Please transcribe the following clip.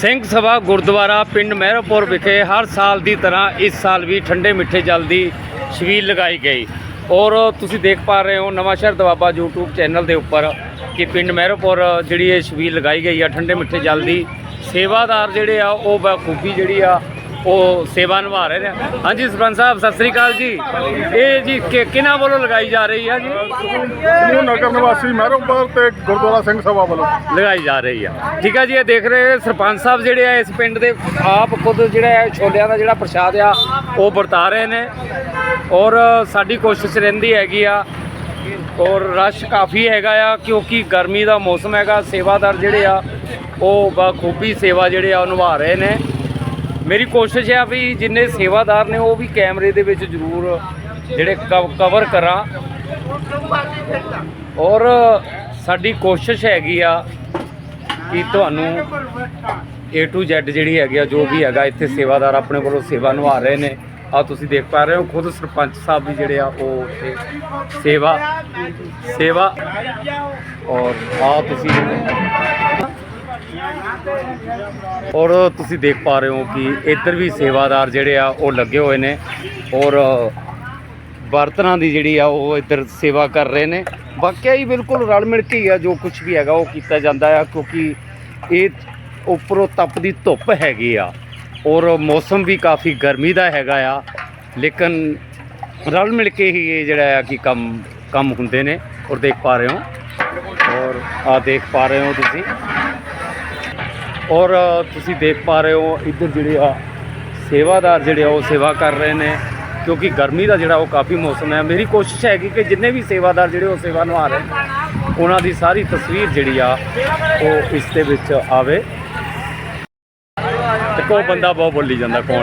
ਸਿੰਘ ਸਭਾ ਗੁਰਦੁਆਰਾ ਪਿੰਡ ਮਹਿਰੋਪੁਰ ਵਿਖੇ ਹਰ ਸਾਲ ਦੀ ਤਰ੍ਹਾਂ ਇਸ ਸਾਲ ਵੀ ਠੰਡੇ ਮਿੱਠੇ ਜਲ ਦੀ ਛਬੀਲ ਲਗਾਈ ਗਈ। ਔਰ ਤੁਸੀਂ ਦੇਖ ਪਾ ਰਹੇ ਹੋ ਨਵਾਂ ਸ਼ਹਿਰ ਦਵਾਬਾ YouTube ਚੈਨਲ ਦੇ ਉੱਪਰ ਕਿ ਪਿੰਡ ਮਹਿਰੋਪੁਰ ਜਿਹੜੀ ਇਹ ਛਬੀਲ ਲਗਾਈ ਗਈ ਆ, ਠੰਡੇ ਮਿੱਠੇ ਜਲ ਦੀ। ਸੇਵਾਦਾਰ ਜਿਹੜੇ ਆ, ਉਹ ਬਖੂਬੀ ਜਿਹੜੀ ਆ ਉਹ ਸੇਵਾ ਨਿਭਾ ਰਹੇ ਨੇ। ਹਾਂਜੀ ਸਰਪੰਚ ਸਾਹਿਬ ਸਤਿ ਸ੍ਰੀ ਅਕਾਲ ਜੀ। ਇਹ ਜੀ ਕਿ- ਕਿਹਨਾਂ ਵੱਲੋਂ ਲਗਾਈ ਜਾ ਰਹੀ ਆ ਜੀ? ਸਮੂਹ ਨਗਰ ਨਿਵਾਸੀ ਮਹਿਰੋਪੁਰ ਤੇ ਗੁਰਦੁਆਰਾ ਸਿੰਘ ਸਭਾ ਵੱਲੋਂ। ਲਗਾਈ ਜਾ ਰਹੀ ਆ। ਠੀਕ ਆ ਜੀ ਇਹ ਦੇਖ ਰਹੇ ਸਰਪੰਚ ਸਾਹਿਬ ਜਿਹੜੇ ਆ ਇਸ ਪਿੰਡ ਦੇ ਆਪ ਖੁਦ ਜਿਹੜਾ ਹੈ ਛੋਲਿਆਂ ਦਾ ਜਿਹੜਾ ਪ੍ਰਸ਼ਾਦ ਆ ਉਹ ਵਰਤਾ ਰਹੇ ਨੇ। ਔਰ ਸਾਡੀ ਕੋਸ਼ਿਸ਼ ਰਹਿੰਦੀ ਹੈਗੀ ਆ। ਔਰ ਰਸ਼ ਕਾਫੀ ਹੈਗਾ ਆ ਕਿਉਂਕਿ ਗਰਮੀ ਦਾ ਮੌਸਮ ਹੈਗਾ ਸੇਵਾਦਾਰ ਜਿਹੜੇ ਆ ਉਹ ਬਖੂਬੀ ਸੇਵਾ ਜਿਹੜੇ ਆ ਉਹ ਨਿਭਾ ਰਹੇ ਨੇ। ਮੇਰੀ ਕੋਸ਼ਿਸ਼ ਹੈ ਵੀ ਜਿੰਨੇ ਸੇਵਾਦਾਰ ਨੇ ਉਹ ਵੀ ਕੈਮਰੇ ਦੇ ਵਿੱਚ ਜ਼ਰੂਰ ਜਿਹੜੇ ਕਵਰ ਕਰਾਂ। ਔਰ ਸਾਡੀ ਕੋਸ਼ਿਸ਼ ਹੈਗੀ ਆ ਕਿ ਤੁਹਾਨੂੰ A to Z ਜਿਹੜੀ ਹੈਗੀ ਆ, ਜੋ ਵੀ ਹੈਗਾ, ਇੱਥੇ ਸੇਵਾਦਾਰ ਆਪਣੇ ਵੱਲੋਂ ਸੇਵਾ ਨਿਭਾ ਰਹੇ ਨੇ। ਆ ਤੁਸੀਂ ਦੇਖ ਪਾ ਰਹੇ ਹੋ, ਖੁਦ ਸਰਪੰਚ ਸਾਹਿਬ ਵੀ ਜਿਹੜੇ ਆ, ਉਹ ਉੱਥੇ ਸੇਵਾ ਸੇਵਾ। ਔਰ ਆ ਤੁਸੀਂ ਔਰ ਤੁਸੀਂ ਦੇਖ ਪਾ ਰਹੇ ਹੋ ਕਿ ਇੱਧਰ ਵੀ ਸੇਵਾਦਾਰ ਜਿਹੜੇ ਆ, ਉਹ ਲੱਗੇ ਹੋਏ ਨੇ ਔਰ ਬਰਤਨਾਂ ਦੀ ਜਿਹੜੀ ਆ, ਉਹ ਇੱਧਰ ਸੇਵਾ ਕਰ ਰਹੇ ਨੇ। ਵਾਕਿਆ ਹੀ ਬਿਲਕੁਲ ਰਲ ਮਿਲ ਕੇ ਹੀ ਆ, ਜੋ ਕੁਝ ਵੀ ਹੈਗਾ, ਉਹ ਕੀਤਾ ਜਾਂਦਾ ਆ, ਕਿਉਂਕਿ ਇਹ ਉੱਪਰੋਂ ਤਪਦੀ ਧੁੱਪ ਹੈਗੀ ਆ। ਔਰ ਮੌਸਮ ਵੀ ਕਾਫੀ ਗਰਮੀ ਦਾ ਹੈਗਾ ਆ, ਲੇਕਿਨ ਰਲ ਮਿਲ ਕੇ ਹੀ ਇਹ ਜਿਹੜਾ ਆ, ਕਿ ਕੰਮ ਕੰਮ ਹੁੰਦੇ ਨੇ। ਔਰ ਦੇਖ ਪਾ ਰਹੇ ਹੋ। ਔਰ ਆ ਦੇਖ ਪਾ ਰਹੇ ਹੋ ਤੁਸੀਂ। ਔਰ ਤੁਸੀਂ ਦੇਖ ਪਾ ਰਹੇ ਹੋ ਇੱਧਰ ਜਿਹੜੇ ਆ ਸੇਵਾਦਾਰ ਜਿਹੜੇ ਆ ਉਹ ਸੇਵਾ ਕਰ ਰਹੇ ਨੇ। ਕਿਉਂਕਿ ਗਰਮੀ ਦਾ ਜਿਹੜਾ ਉਹ ਕਾਫੀ ਮੌਸਮ ਹੈ। ਮੇਰੀ ਕੋਸ਼ਿਸ਼ ਹੈਗੀ ਕਿ ਜਿੰਨੇ ਵੀ ਸੇਵਾਦਾਰ ਜਿਹੜੇ ਉਹ ਸੇਵਾ ਨਿਭਾ ਰਹੇ ਨੇ, ਉਹਨਾਂ ਦੀ ਸਾਰੀ ਤਸਵੀਰ ਜਿਹੜੀ ਆ ਉਹ ਇਸ ਦੇ ਵਿੱਚ ਆਵੇ। ਤੇ ਕੋ ਬੰਦਾ ਬਹੁਤ ਬੋਲੀ ਜਾਂਦਾ ਕੌਣ?